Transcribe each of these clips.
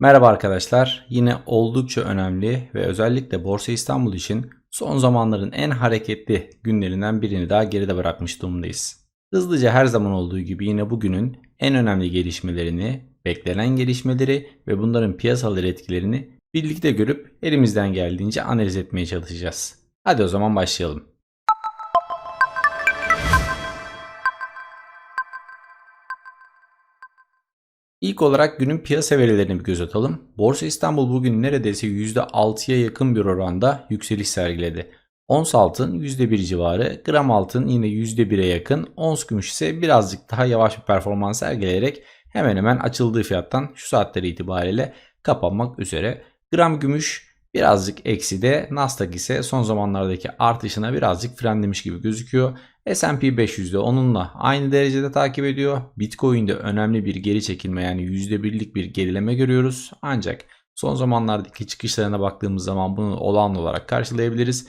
Merhaba arkadaşlar. Yine oldukça önemli ve özellikle Borsa İstanbul için son zamanların en hareketli günlerinden birini daha geride bırakmış durumdayız. Hızlıca her zaman olduğu gibi yine bugünün en önemli gelişmelerini, beklenen gelişmeleri ve bunların piyasalar etkilerini birlikte görüp elimizden geldiğince analiz etmeye çalışacağız. Hadi o zaman başlayalım. İlk olarak günün piyasa verilerine bir göz atalım. Borsa İstanbul bugün neredeyse %6'ya yakın bir oranda yükseliş sergiledi. Ons altın %1 civarı, gram altın yine %1'e yakın, ons gümüş ise birazcık daha yavaş bir performans sergileyerek hemen hemen açıldığı fiyattan şu saatleri itibariyle kapanmak üzere. Gram gümüş birazcık eksi de Nasdaq ise son zamanlardaki artışına birazcık frenlemiş gibi gözüküyor. S&P 500 de onunla aynı derecede takip ediyor. Bitcoin'de önemli bir geri çekilme yani %1'lik bir gerileme görüyoruz. Ancak son zamanlardaki çıkışlarına baktığımız zaman bunu olağan olarak karşılayabiliriz.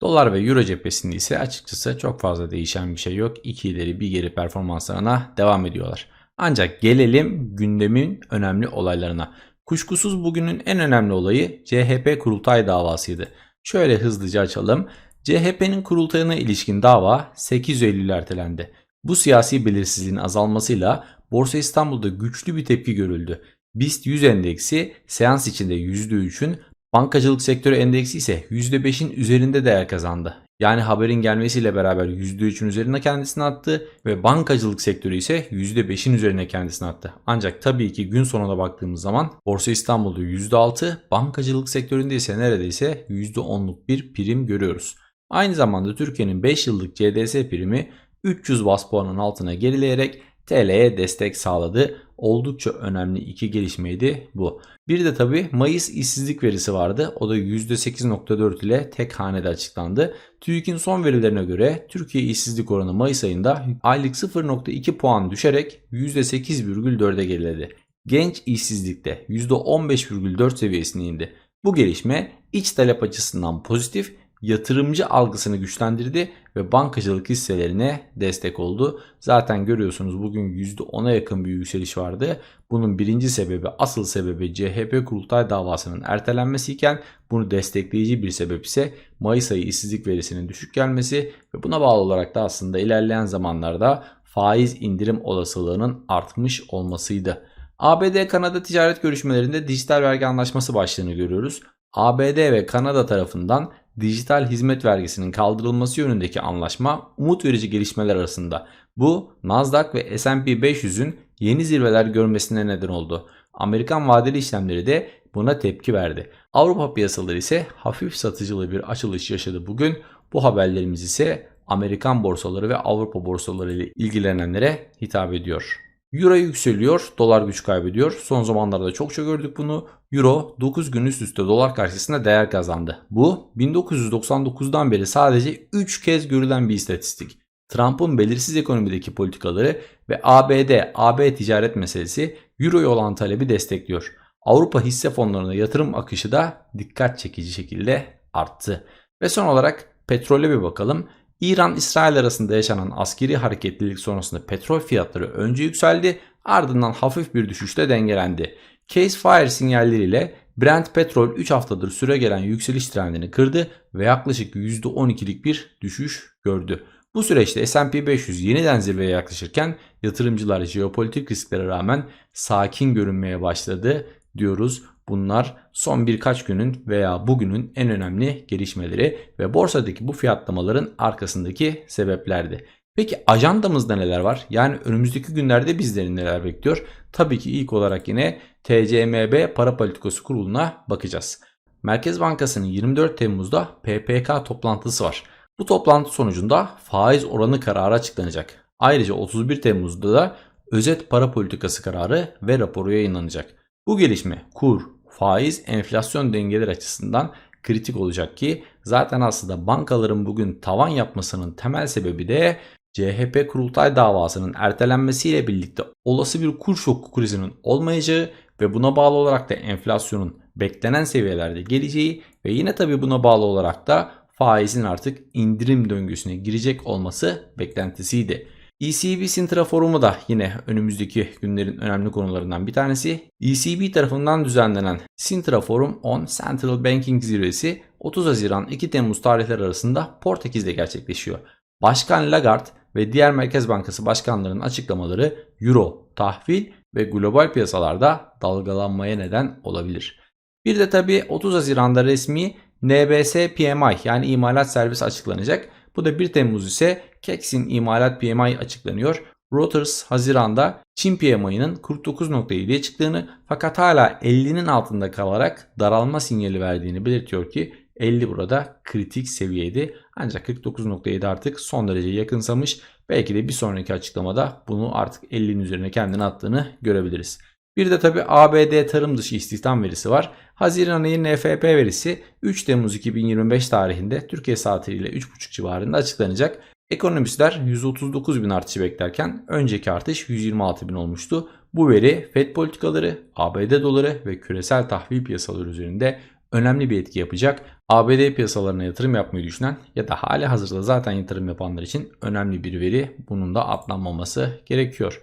Dolar ve Euro cephesinde ise açıkçası çok fazla değişen bir şey yok. İki ileri bir geri performanslarına devam ediyorlar. Ancak gelelim gündemin önemli olaylarına. Kuşkusuz bugünün en önemli olayı CHP kurultay davasıydı. Şöyle hızlıca açalım. CHP'nin kurultayına ilişkin dava 8 Eylül ertelendi. Bu siyasi belirsizliğin azalmasıyla Borsa İstanbul'da güçlü bir tepki görüldü. BIST 100 endeksi seans içinde %3'ün, bankacılık sektörü endeksi ise %5'in üzerinde değer kazandı. Yani haberin gelmesiyle beraber %3'ün üzerine kendisini attı ve bankacılık sektörü ise %5'in üzerine kendisini attı. Ancak tabii ki gün sonuna baktığımız zaman Borsa İstanbul'da %6, bankacılık sektöründe ise neredeyse %10'luk bir prim görüyoruz. Aynı zamanda Türkiye'nin 5 yıllık CDS primi 300 bas puanın altına gerileyerek TL'ye destek sağladı. Oldukça önemli iki gelişmeydi bu. Bir de tabi Mayıs işsizlik verisi vardı. O da %8.4 ile tek hanede açıklandı. TÜİK'in son verilerine göre Türkiye işsizlik oranı Mayıs ayında aylık 0.2 puan düşerek %8,4'e geriledi. Genç işsizlikte %15,4 seviyesine indi. Bu gelişme iç talep açısından pozitif yatırımcı algısını güçlendirdi ve bankacılık hisselerine destek oldu. Zaten görüyorsunuz bugün %10'a yakın bir yükseliş vardı. Bunun birinci sebebi asıl sebebi CHP kurultay davasının ertelenmesiyken bunu destekleyici bir sebep ise Mayıs ayı işsizlik verisinin düşük gelmesi ve buna bağlı olarak da aslında ilerleyen zamanlarda faiz indirim olasılığının artmış olmasıydı. ABD-Kanada ticaret görüşmelerinde dijital vergi anlaşması başlığını görüyoruz. ABD ve Kanada tarafından dijital hizmet vergisinin kaldırılması yönündeki anlaşma umut verici gelişmeler arasında. Bu Nasdaq ve S&P 500'ün yeni zirveler görmesine neden oldu. Amerikan vadeli işlemleri de buna tepki verdi. Avrupa piyasaları ise hafif satıcılı bir açılış yaşadı bugün. Bu haberlerimiz ise Amerikan borsaları ve Avrupa borsaları ile ilgilenenlere hitap ediyor. Euro yükseliyor, dolar güç kaybediyor. Son zamanlarda çokça gördük bunu. Euro 9 gün üst üste dolar karşısında değer kazandı. Bu 1999'dan beri sadece 3 kez görülen bir istatistik. Trump'ın belirsiz ekonomideki politikaları ve ABD-AB ticaret meselesi Euro'ya olan talebi destekliyor. Avrupa hisse fonlarına yatırım akışı da dikkat çekici şekilde arttı. Ve son olarak petrole bir bakalım. İran-İsrail arasında yaşanan askeri hareketlilik sonrasında petrol fiyatları önce yükseldi ardından hafif bir düşüşle dengelendi. Case fire sinyalleriyle Brent petrol 3 haftadır süre gelen yükseliş trendini kırdı ve yaklaşık %12'lik bir düşüş gördü. Bu süreçte S&P 500 yeniden zirveye yaklaşırken yatırımcılar jeopolitik risklere rağmen sakin görünmeye başladı diyoruz. Bunlar son birkaç günün veya bugünün en önemli gelişmeleri ve borsadaki bu fiyatlamaların arkasındaki sebeplerdi. Peki ajandamızda neler var? Yani önümüzdeki günlerde bizleri neler bekliyor? Tabii ki ilk olarak yine TCMB Para Politikası Kurulu'na bakacağız. Merkez Bankası'nın 24 Temmuz'da PPK toplantısı var. Bu toplantı sonucunda faiz oranı kararı açıklanacak. Ayrıca 31 Temmuz'da da özet para politikası kararı ve raporu yayınlanacak. Bu gelişme kur, faiz, enflasyon dengeleri açısından kritik olacak ki zaten aslında bankaların bugün tavan yapmasının temel sebebi de CHP kurultay davasının ertelenmesiyle birlikte olası bir kur şoku krizinin olmayacağı ve buna bağlı olarak da enflasyonun beklenen seviyelerde geleceği ve yine tabi buna bağlı olarak da faizin artık indirim döngüsüne girecek olması beklentisiydi. ECB Sintra Forumu da yine önümüzdeki günlerin önemli konularından bir tanesi. ECB tarafından düzenlenen Sintra Forum on Central Banking zirvesi 30 Haziran 2 Temmuz tarihleri arasında Portekiz'de gerçekleşiyor. Başkan Lagarde ve diğer Merkez Bankası başkanlarının açıklamaları Euro, tahvil ve global piyasalarda dalgalanmaya neden olabilir. Bir de tabi 30 Haziran'da resmi NBS PMI yani imalat servisi açıklanacak. Bu da 1 Temmuz ise Kex'in imalat PMI açıklanıyor. Reuters Haziran'da Çin PMI'nin 49.7'ye çıktığını fakat hala 50'nin altında kalarak daralma sinyali verdiğini belirtiyor ki 50 burada kritik seviyeydi. Ancak 49.7 artık son derece yakınsamış. Belki de bir sonraki açıklamada bunu artık 50'nin üzerine kendini attığını görebiliriz. Bir de tabi ABD tarım dışı istihdam verisi var. Haziran ayı NFP verisi 3 Temmuz 2025 tarihinde Türkiye saatiyle 3.30 civarında açıklanacak. Ekonomistler 139 bin artışı beklerken önceki artış 126 bin olmuştu. Bu veri FED politikaları, ABD doları ve küresel tahvil piyasaları üzerinde önemli bir etki yapacak. ABD piyasalarına yatırım yapmayı düşünen ya da hali hazırda zaten yatırım yapanlar için önemli bir veri. Bunun da atlanmaması gerekiyor.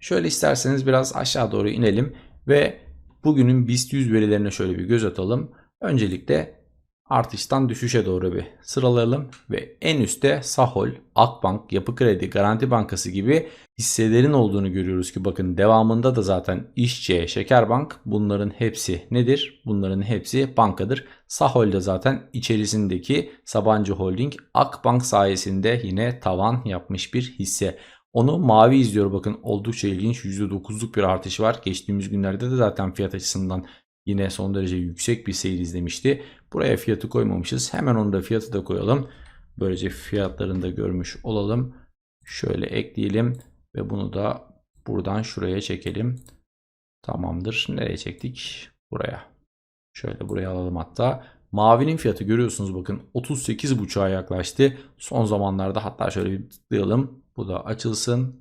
Şöyle isterseniz biraz aşağı doğru inelim ve bugünün BIST 100 verilerine şöyle bir göz atalım. Öncelikle artıştan düşüşe doğru bir sıralayalım ve en üstte Sahol, Akbank, Yapı Kredi, Garanti Bankası gibi hisselerin olduğunu görüyoruz ki bakın devamında da zaten İşçe, Şekerbank bunların hepsi nedir? Bunların hepsi bankadır. Sahol de zaten içerisindeki Sabancı Holding Akbank sayesinde yine tavan yapmış bir hisse. Onu mavi izliyor bakın oldukça ilginç %9'luk bir artış var. Geçtiğimiz günlerde de zaten fiyat açısından yine son derece yüksek bir seyir izlemişti. Buraya fiyatı koymamışız. Hemen onu da fiyatı da koyalım. Böylece fiyatlarını da görmüş olalım. Şöyle ekleyelim ve bunu da buradan şuraya çekelim. Tamamdır. Nereye çektik? Buraya. Şöyle buraya alalım hatta. Mavinin fiyatı görüyorsunuz bakın 38.5'a yaklaştı. Son zamanlarda hatta şöyle bir tıklayalım. Bu da açılsın.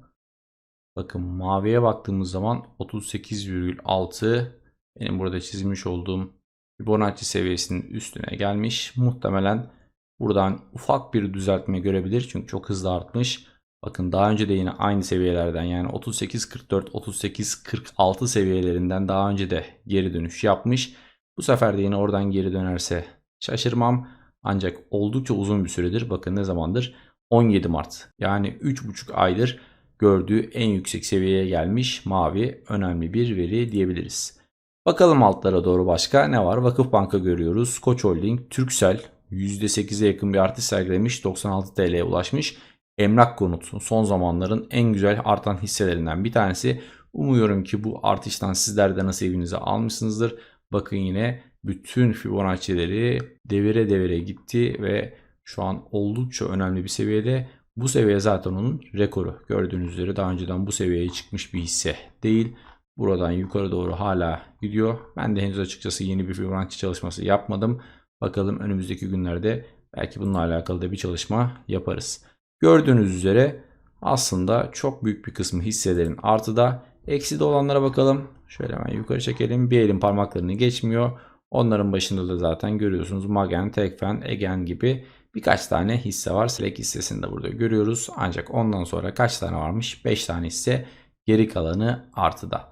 Bakın maviye baktığımız zaman 38,6 benim burada çizmiş olduğum Fibonacci seviyesinin üstüne gelmiş. Muhtemelen buradan ufak bir düzeltme görebilir. Çünkü çok hızlı artmış. Bakın daha önce de yine aynı seviyelerden yani 38.44 38.46 seviyelerinden daha önce de geri dönüş yapmış. Bu sefer de yine oradan geri dönerse şaşırmam. Ancak oldukça uzun bir süredir bakın ne zamandır 17 Mart yani 3,5 aydır gördüğü en yüksek seviyeye gelmiş mavi önemli bir veri diyebiliriz. Bakalım altlara doğru başka ne var? Vakıfbank'a görüyoruz. Koç Holding, Türksel %8'e yakın bir artış sergilemiş 96 TL'ye ulaşmış. Emlak Konut son zamanların en güzel artan hisselerinden bir tanesi. Umuyorum ki bu artıştan sizler de nasibinizi almışsınızdır. Bakın yine bütün Fibonacci'leri devire devire gitti ve şu an oldukça önemli bir seviyede. Bu seviye zaten onun rekoru. Gördüğünüz üzere daha önceden bu seviyeye çıkmış bir hisse değil. Buradan yukarı doğru hala gidiyor. Ben de henüz açıkçası yeni bir Fibonacci çalışması yapmadım. Bakalım önümüzdeki günlerde belki bununla alakalı da bir çalışma yaparız. Gördüğünüz üzere aslında çok büyük bir kısmı hisselerin artıda. Eksi de olanlara bakalım. Şöyle hemen yukarı çekelim. Bir elin parmaklarını geçmiyor. Onların başında da zaten görüyorsunuz Magen, Tekfen, Egen gibi birkaç tane hisse var. Select hissesini de burada görüyoruz. Ancak ondan sonra kaç tane varmış? 5 tane hisse. Geri kalanı artıda.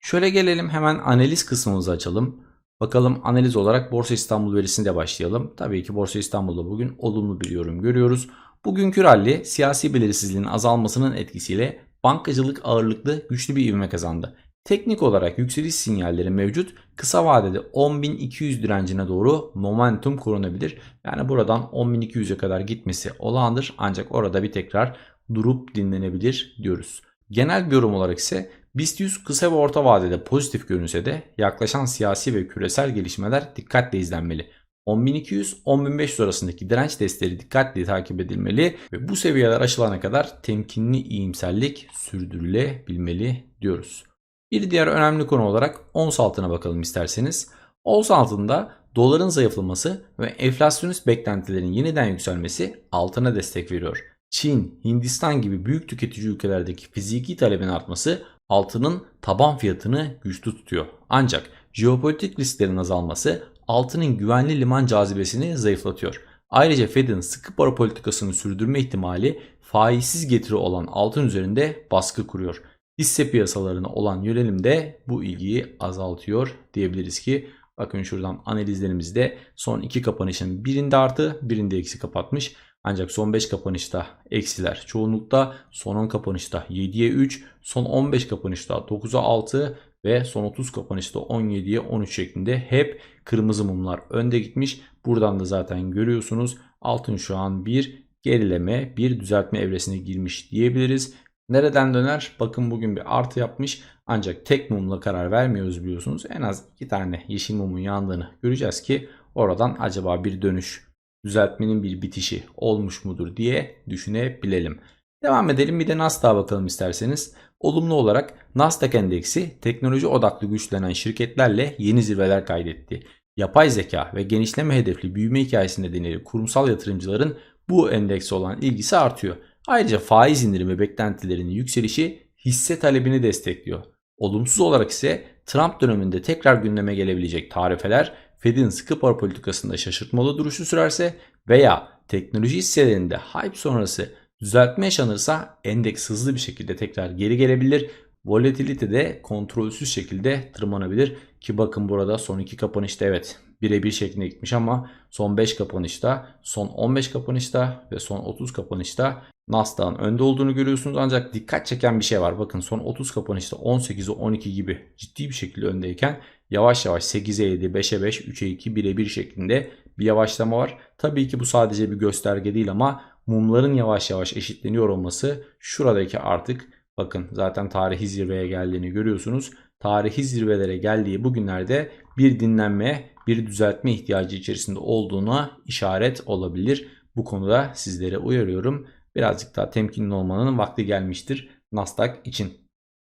Şöyle gelelim hemen analiz kısmımızı açalım. Bakalım analiz olarak Borsa İstanbul verisiyle başlayalım. Tabii ki Borsa İstanbul'da bugün olumlu bir yorum görüyoruz. Bugünkü rally siyasi belirsizliğin azalmasının etkisiyle bankacılık ağırlıklı güçlü bir ivme kazandı. Teknik olarak yükseliş sinyalleri mevcut. Kısa vadede 10.200 direncine doğru momentum korunabilir. Yani buradan 10.200'e kadar gitmesi olağandır. Ancak orada bir tekrar durup dinlenebilir diyoruz. Genel bir yorum olarak ise BIST 100 kısa ve orta vadede pozitif görünse de yaklaşan siyasi ve küresel gelişmeler dikkatle izlenmeli. 10.200-10.500 arasındaki direnç testleri dikkatle takip edilmeli ve bu seviyeler aşılana kadar temkinli iyimserlik sürdürülebilmeli diyoruz. Bir diğer önemli konu olarak ons altına bakalım isterseniz. Ons altında doların zayıflaması ve enflasyonist beklentilerin yeniden yükselmesi altına destek veriyor. Çin, Hindistan gibi büyük tüketici ülkelerdeki fiziki talebin artması altının taban fiyatını güçlü tutuyor. Ancak jeopolitik risklerin azalması altının güvenli liman cazibesini zayıflatıyor. Ayrıca Fed'in sıkı para politikasını sürdürme ihtimali faizsiz getiri olan altın üzerinde baskı kuruyor. Hisse piyasalarına olan yönelim de bu ilgiyi azaltıyor diyebiliriz ki bakın şuradan analizlerimizde son iki kapanışın birinde artı birinde eksi kapatmış. Ancak son 5 kapanışta eksiler çoğunlukta son 10 kapanışta 7'ye 3 son 15 kapanışta 9'a 6 ve son 30 kapanışta 17'ye 13 şeklinde hep kırmızı mumlar önde gitmiş. Buradan da zaten görüyorsunuz altın şu an bir gerileme bir düzeltme evresine girmiş diyebiliriz. Nereden döner? Bakın bugün bir artı yapmış. Ancak tek mumla karar vermiyoruz biliyorsunuz. En az iki tane yeşil mumun yandığını göreceğiz ki oradan acaba bir dönüş, düzeltmenin bir bitişi olmuş mudur diye düşünebilelim. Devam edelim bir de Nasdaq'a bakalım isterseniz. Olumlu olarak Nasdaq endeksi teknoloji odaklı güçlenen şirketlerle yeni zirveler kaydetti. Yapay zeka ve genişleme hedefli büyüme hikayesi nedeniyle kurumsal yatırımcıların bu endekse olan ilgisi artıyor. Ayrıca faiz indirimi beklentilerinin yükselişi hisse talebini destekliyor. Olumsuz olarak ise Trump döneminde tekrar gündeme gelebilecek tarifeler Fed'in sıkı para politikasında şaşırtmalı duruşu sürerse veya teknoloji hisselerinde hype sonrası düzeltme yaşanırsa endeks hızlı bir şekilde tekrar geri gelebilir. Volatility de kontrolsüz şekilde tırmanabilir ki bakın burada son iki kapanışta evet birebir şeklinde gitmiş ama son 5 kapanışta, son 15 kapanışta ve son 30 kapanışta Nasdaq'ın önde olduğunu görüyorsunuz. Ancak dikkat çeken bir şey var. Bakın son 30 kapanışta 18'e 12 gibi ciddi bir şekilde öndeyken yavaş yavaş 8'e 7, 5'e 5, 3'e 2, 1'e 1 şeklinde bir yavaşlama var. Tabii ki bu sadece bir gösterge değil ama mumların yavaş yavaş eşitleniyor olması şuradaki artık bakın zaten tarihi zirveye geldiğini görüyorsunuz. Tarihi zirvelere geldiği bugünlerde bir dinlenme, bir düzeltme ihtiyacı içerisinde olduğuna işaret olabilir. Bu konuda sizlere uyarıyorum. Birazcık daha temkinli olmanın vakti gelmiştir Nasdaq için.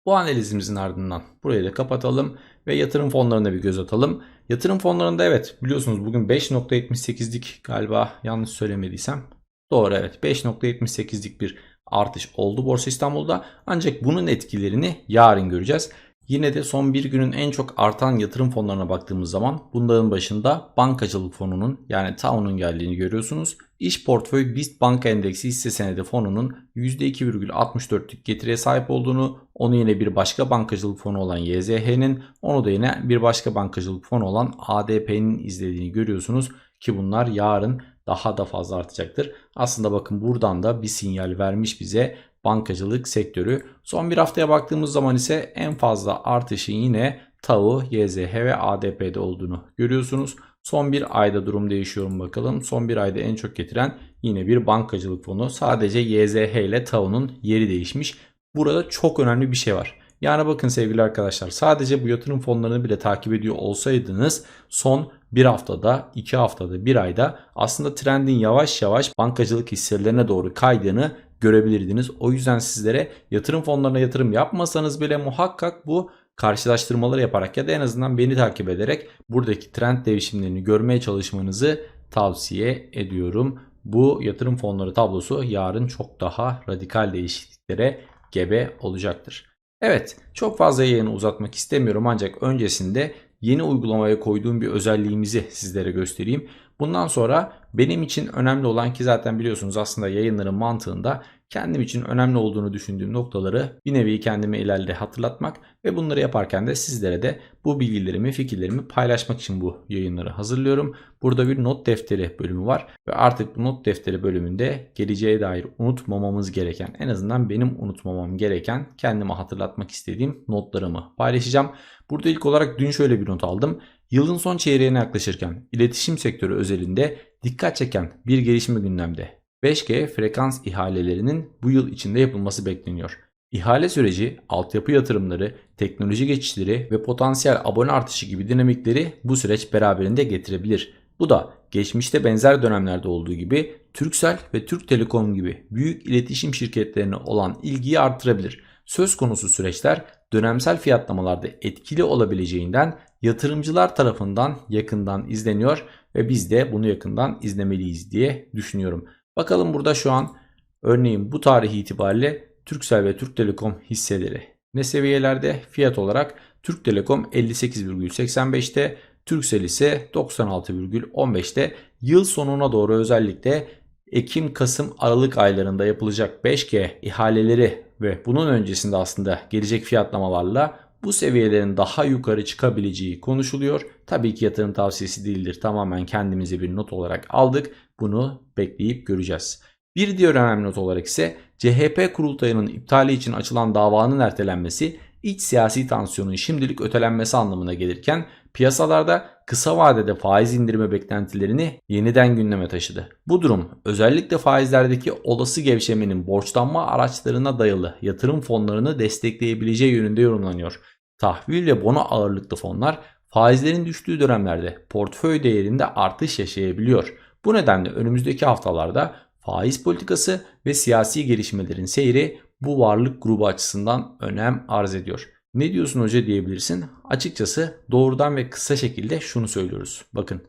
Bu analizimizin ardından burayı da kapatalım ve yatırım fonlarına bir göz atalım. Yatırım fonlarında evet biliyorsunuz bugün 5.78'lik galiba yanlış söylemediysem. Doğru evet 5.78'lik bir artış oldu Borsa İstanbul'da. Ancak bunun etkilerini yarın göreceğiz. Yine de son bir günün en çok artan yatırım fonlarına baktığımız zaman bunların başında bankacılık fonunun yani TAO'nun geldiğini görüyorsunuz. İş portföy BIST Banka Endeksi hisse senedi fonunun %2,64'lük getiriye sahip olduğunu, onu yine bir başka bankacılık fonu olan YZH'nin, onu da yine bir başka bankacılık fonu olan ADP'nin izlediğini görüyorsunuz ki bunlar yarın daha da fazla artacaktır. Aslında bakın buradan da bir sinyal vermiş bize bankacılık sektörü. Son bir haftaya baktığımız zaman ise en fazla artışın yine TAU, YZH ve ADP'de olduğunu görüyorsunuz. Son bir ayda durum değişiyor mu bakalım. Son bir ayda en çok getiren yine bir bankacılık fonu. Sadece YZH ile TAU'nun yeri değişmiş. Burada çok önemli bir şey var. Yani bakın sevgili arkadaşlar sadece bu yatırım fonlarını bile takip ediyor olsaydınız son bir haftada, iki haftada, bir ayda aslında trendin yavaş yavaş bankacılık hisselerine doğru kaydığını görebilirdiniz. O yüzden sizlere yatırım fonlarına yatırım yapmasanız bile muhakkak bu karşılaştırmaları yaparak ya da en azından beni takip ederek buradaki trend değişimlerini görmeye çalışmanızı tavsiye ediyorum. Bu yatırım fonları tablosu yarın çok daha radikal değişikliklere gebe olacaktır. Evet çok fazla yayını uzatmak istemiyorum ancak öncesinde yeni uygulamaya koyduğum bir özelliğimizi sizlere göstereyim. Bundan sonra benim için önemli olan ki zaten biliyorsunuz aslında yayınların mantığında kendim için önemli olduğunu düşündüğüm noktaları bir nevi kendime ileride hatırlatmak ve bunları yaparken de sizlere de bu bilgilerimi, fikirlerimi paylaşmak için bu yayınları hazırlıyorum. Burada bir not defteri bölümü var ve artık bu not defteri bölümünde geleceğe dair unutmamamız gereken, en azından benim unutmamam gereken, kendime hatırlatmak istediğim notlarımı paylaşacağım. Burada ilk olarak dün şöyle bir not aldım. Yılın son çeyreğine yaklaşırken iletişim sektörü özelinde dikkat çeken bir gelişme gündemde. 5G frekans ihalelerinin bu yıl içinde yapılması bekleniyor. İhale süreci, altyapı yatırımları, teknoloji geçişleri ve potansiyel abone artışı gibi dinamikleri bu süreç beraberinde getirebilir. Bu da geçmişte benzer dönemlerde olduğu gibi Turkcell ve Türk Telekom gibi büyük iletişim şirketlerine olan ilgiyi artırabilir. Söz konusu süreçler dönemsel fiyatlamalarda etkili olabileceğinden yatırımcılar tarafından yakından izleniyor ve biz de bunu yakından izlemeliyiz diye düşünüyorum. Bakalım burada şu an örneğin bu tarih itibariyle Turkcell ve Türk Telekom hisseleri ne seviyelerde? Fiyat olarak Türk Telekom 58,85'te, Turkcell ise 96,15'te yıl sonuna doğru özellikle Ekim, Kasım, Aralık aylarında yapılacak 5G ihaleleri ve bunun öncesinde aslında gelecek fiyatlamalarla bu seviyelerin daha yukarı çıkabileceği konuşuluyor. Tabii ki yatırım tavsiyesi değildir. Tamamen kendimize bir not olarak aldık. Bunu bekleyip göreceğiz. Bir diğer önemli not olarak ise CHP kurultayının iptali için açılan davanın ertelenmesi iç siyasi tansiyonun şimdilik ötelenmesi anlamına gelirken piyasalarda kısa vadede faiz indirme beklentilerini yeniden gündeme taşıdı. Bu durum özellikle faizlerdeki olası gevşemenin borçlanma araçlarına dayalı yatırım fonlarını destekleyebileceği yönünde yorumlanıyor. Tahvil ve bono ağırlıklı fonlar faizlerin düştüğü dönemlerde portföy değerinde artış yaşayabiliyor. Bu nedenle önümüzdeki haftalarda faiz politikası ve siyasi gelişmelerin seyri bu varlık grubu açısından önem arz ediyor. Ne diyorsun hoca diyebilirsin. Açıkçası doğrudan ve kısa şekilde şunu söylüyoruz. Bakın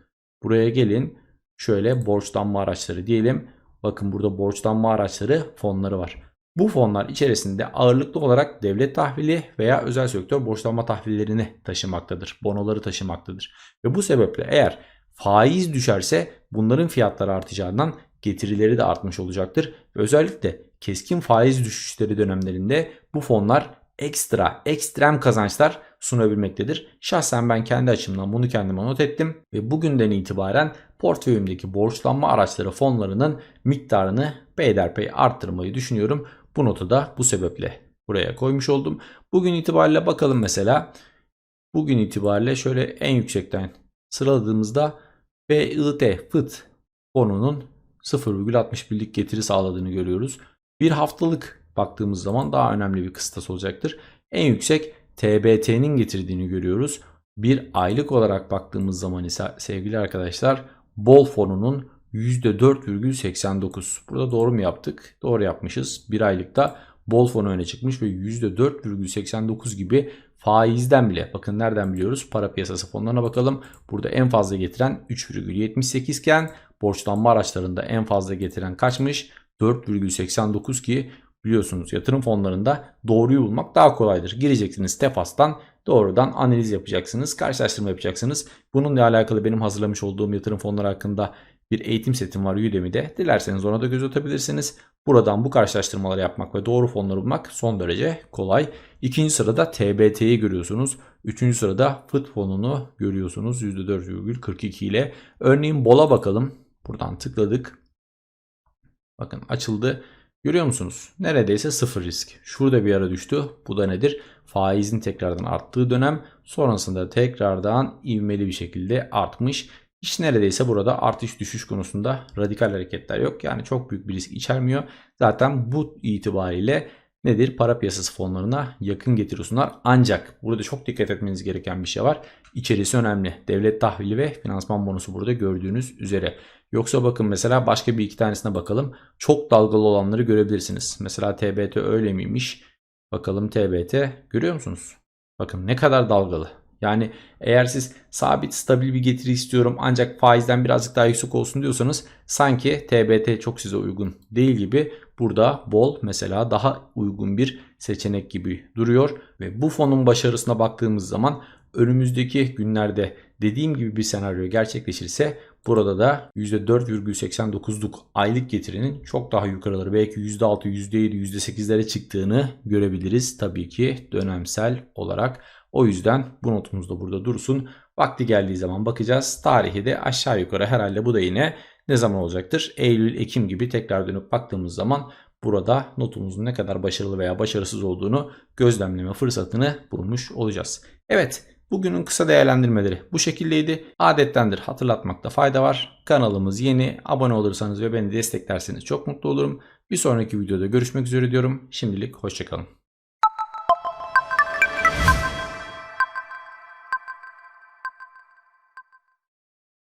buraya gelin şöyle borçlanma araçları diyelim. Bakın burada borçlanma araçları fonları var. Bu fonlar içerisinde ağırlıklı olarak devlet tahvili veya özel sektör borçlanma tahvillerini taşımaktadır. Bonoları taşımaktadır. Ve bu sebeple eğer faiz düşerse bunların fiyatları artacağından getirileri de artmış olacaktır. Özellikle keskin faiz düşüşleri dönemlerinde bu fonlar ekstra, ekstrem kazançlar sunabilmektedir. Şahsen ben kendi açımdan bunu kendime not ettim ve bugünden itibaren portföyümdeki borçlanma araçları fonlarının miktarını peyderpey arttırmayı düşünüyorum. Bu notu da bu sebeple buraya koymuş oldum. Bugün itibariyle bakalım mesela. Bugün itibariyle şöyle en yüksekten sıraladığımızda BIT FIT fonunun 0,61'lik getiri sağladığını görüyoruz. Bir haftalık baktığımız zaman daha önemli bir kıstas olacaktır. En yüksek TBT'nin getirdiğini görüyoruz. Bir aylık olarak baktığımız zaman ise sevgili arkadaşlar bol fonunun %4,89. Burada doğru mu yaptık? Doğru yapmışız. Bir aylıkta bol fonu öne çıkmış ve %4,89 gibi faizden bile bakın nereden biliyoruz? Para piyasası fonlarına bakalım. Burada en fazla getiren 3,78 iken borçlanma araçlarında en fazla getiren kaçmış? 4,89 ki biliyorsunuz yatırım fonlarında doğruyu bulmak daha kolaydır. Gireceksiniz Tefas'tan doğrudan analiz yapacaksınız, karşılaştırma yapacaksınız. Bununla alakalı benim hazırlamış olduğum yatırım fonları hakkında bir eğitim setim var Udemy'de. Dilerseniz ona da göz atabilirsiniz. Buradan bu karşılaştırmaları yapmak ve doğru fonları bulmak son derece kolay. İkinci sırada TBT'yi görüyorsunuz. Üçüncü sırada FIT fonunu görüyorsunuz %4,42 ile. Örneğin BOL'a bakalım. Buradan tıkladık. Bakın açıldı. Görüyor musunuz? Neredeyse sıfır risk. Şurada bir ara düştü. Bu da nedir? Faizin tekrardan arttığı dönem. Sonrasında tekrardan ivmeli bir şekilde artmış. Hiç neredeyse burada artış düşüş konusunda radikal hareketler yok. Yani çok büyük bir risk içermiyor. Zaten bu itibariyle nedir? Para piyasası fonlarına yakın getiriyorsunlar. Ancak burada çok dikkat etmeniz gereken bir şey var. İçerisi önemli. Devlet tahvili ve finansman bonusu burada gördüğünüz üzere. Yoksa bakın mesela başka bir iki tanesine bakalım. Çok dalgalı olanları görebilirsiniz. Mesela TBT öyle miymiş? Bakalım TBT görüyor musunuz? Bakın ne kadar dalgalı. Yani eğer siz sabit stabil bir getiri istiyorum ancak faizden birazcık daha yüksek olsun diyorsanız sanki TBT çok size uygun değil gibi burada bol mesela daha uygun bir seçenek gibi duruyor ve bu fonun başarısına baktığımız zaman önümüzdeki günlerde dediğim gibi bir senaryo gerçekleşirse burada da %4,89'luk aylık getirinin çok daha yukarıları belki %6, %7, %8'lere çıktığını görebiliriz tabii ki dönemsel olarak. O yüzden bu notumuz da burada dursun. Vakti geldiği zaman bakacağız. Tarihi de aşağı yukarı herhalde bu da yine ne zaman olacaktır? Eylül, Ekim gibi tekrar dönüp baktığımız zaman burada notumuzun ne kadar başarılı veya başarısız olduğunu gözlemleme fırsatını bulmuş olacağız. Evet Bugünün kısa değerlendirmeleri bu şekildeydi. Adettendir hatırlatmakta fayda var. Kanalımız yeni. Abone olursanız ve beni desteklerseniz çok mutlu olurum. Bir sonraki videoda görüşmek üzere diyorum. Şimdilik hoşçakalın.